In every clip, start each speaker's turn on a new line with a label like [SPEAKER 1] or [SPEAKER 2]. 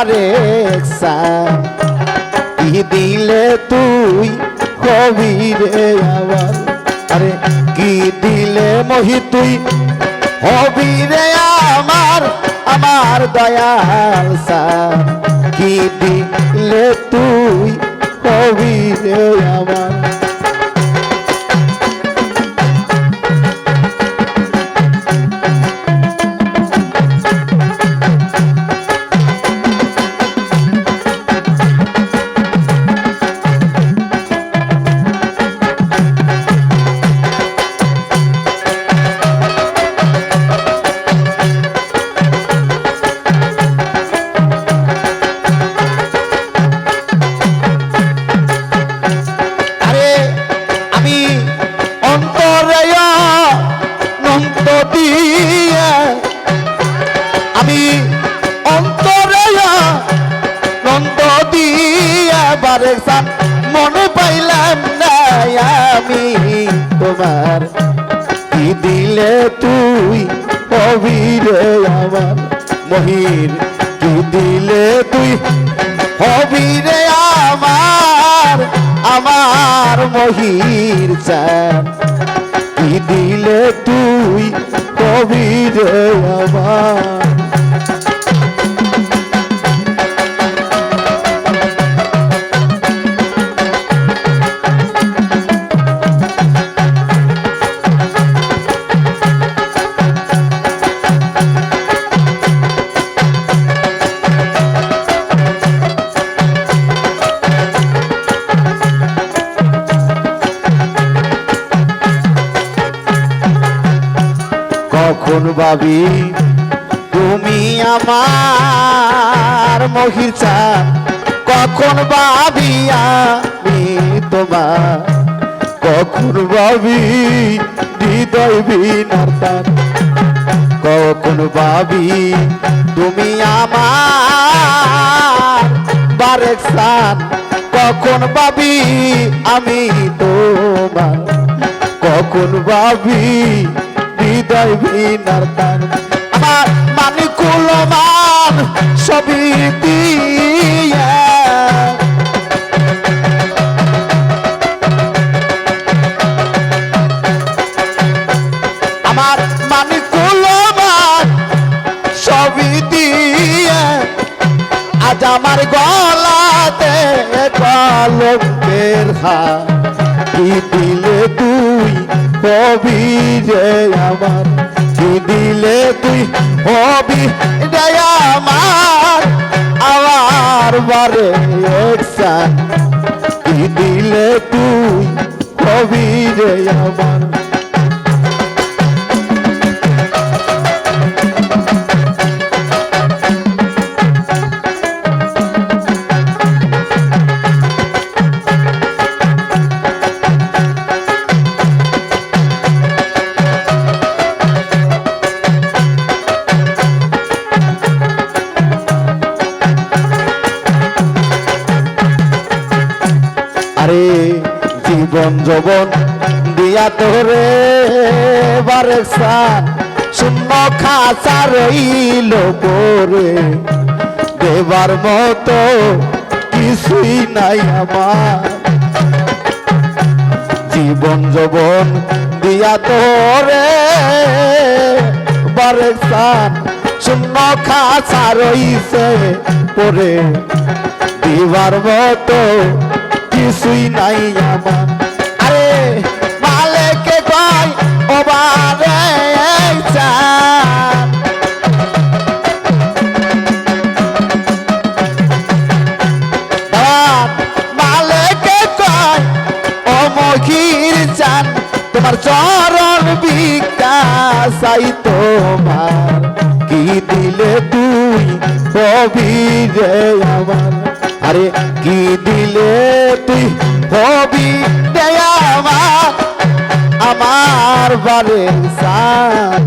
[SPEAKER 1] বারে কি দিলে তুই হবি রে আমার আরে কি দিলে মহি তুই হবি রে আমার আমার দয়াল কি দিলে তুই কবি রে আমার দিয়ে বারে সান মনে পাইলাম না আমি তোমার, কি দিলে তুই অভিরে আমার মহির কি দিলে তুই হবিরে আমার আমার মহির চান? কি দিলে তুই কবিরে আমার? কখন ভাবি, তুমি আমার মহির কখন ভাবি আমি তোমার? কখন ভাবি হৃদয় বিনার কখন ভাবি তুমি আমার বারেক সান কখন ভাবি আমি তোমার? কখন ভাবি হৃদয় ভিনার তার। আমার মানে কুলমান সবই আমার মানে কুলমান সবই দিয়া। আজ আমার গলাতে কলমের হাত। কি দিলে তুই কবি রে আমার কি দিলে তুই কবি রে আমার আমার বারে একসান কি দিলে তুই কবি রে আমার। জীবন যবন দিয়া তোরে বারে সান শূন্য খাসা রইল পরে দেবার মতো কিছুই নাই আমার। জীবন, যবন দিয়া তোরে বারে সান শূন্য খাসা রইছে পরে দিবার মতো কিছুই নাই আমার। তোমার চরণ বিকাশাই তোমার। কি দিলে তুই হবি রে আমার? আরে কি দিলে তুই রে আমার? আমার বারে সান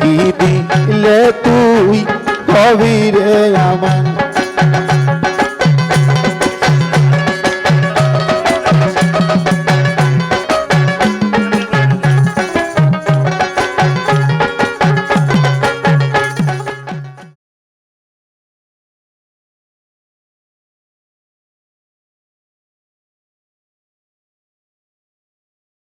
[SPEAKER 1] কি দিলে তুই হবি রে আমার?